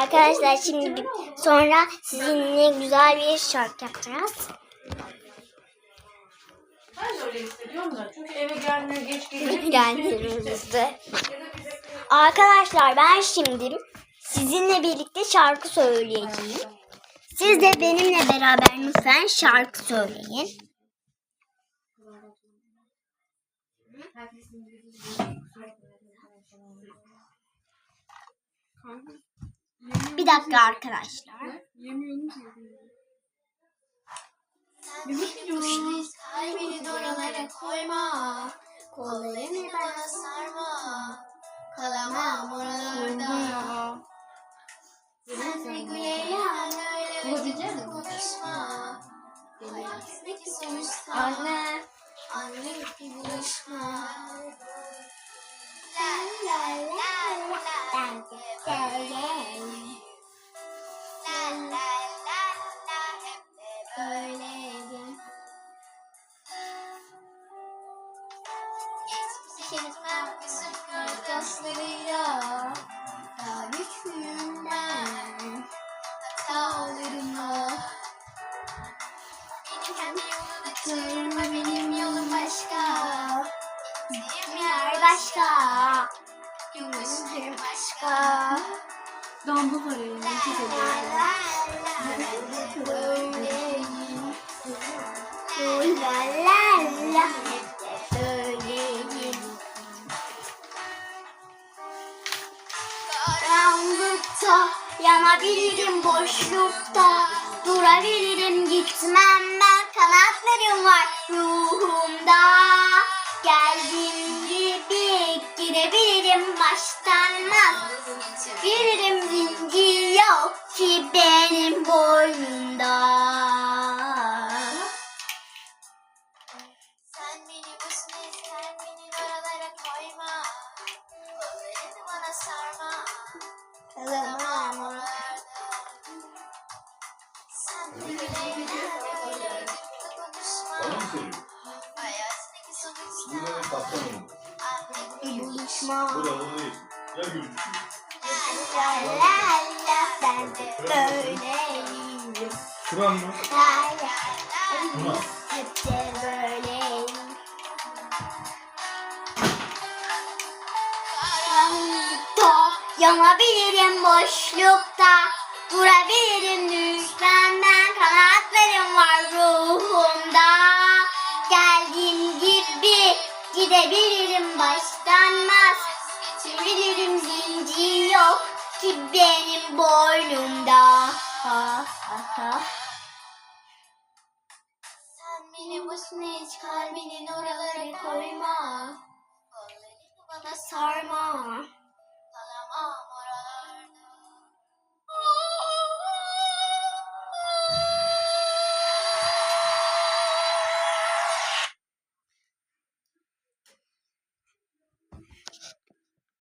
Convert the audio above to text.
Arkadaşlar şimdi sonra sizinle güzel bir şarkı yapacağız. Ben de öyle hissediyorum da. Çünkü eve gelmiyor, geç geliyor. Geldiğimizde. Arkadaşlar ben şimdi sizinle birlikte şarkı söyleyeceğim. Siz de benimle beraber lütfen şarkı söyleyin. Bir dakika arkadaşlar. Kalbini doralara koyma. Kollarını bana sarma Kalamam oralarda. Sen de güleyen öyle konuşma. Hayattaki sonuçta Anne. Anne gibi buluşma Geçmem kısık gözleriyle Daha güçlüyüm ben Hatalarımla Benim kendi yolunu çevirme benim yolum başka. Gittiğim yer başka. Yolum başka Damla var elimde. Çok de böyleyim Karanlıkta yanabilirim boşlukta Durabilirim gitmem ben. Kanatlarım var ruhumda. Geldiğim gibi gidebilirim baştan. Bilirim Bir gibi buluşma. Bu da onu değil. Ya gülücük. La la la ben de böyleyim Şuran mı? La la la hep de böyleyim Karanlıkta yanabilirim boşlukta Durabilirim düşmem gidebilirim başlanmaz Geçebilirim zincir yok ki benim boynumda. Ha, ha, ha. Sen beni boşuna hiç kalbinin oralara koyma. Bana sarma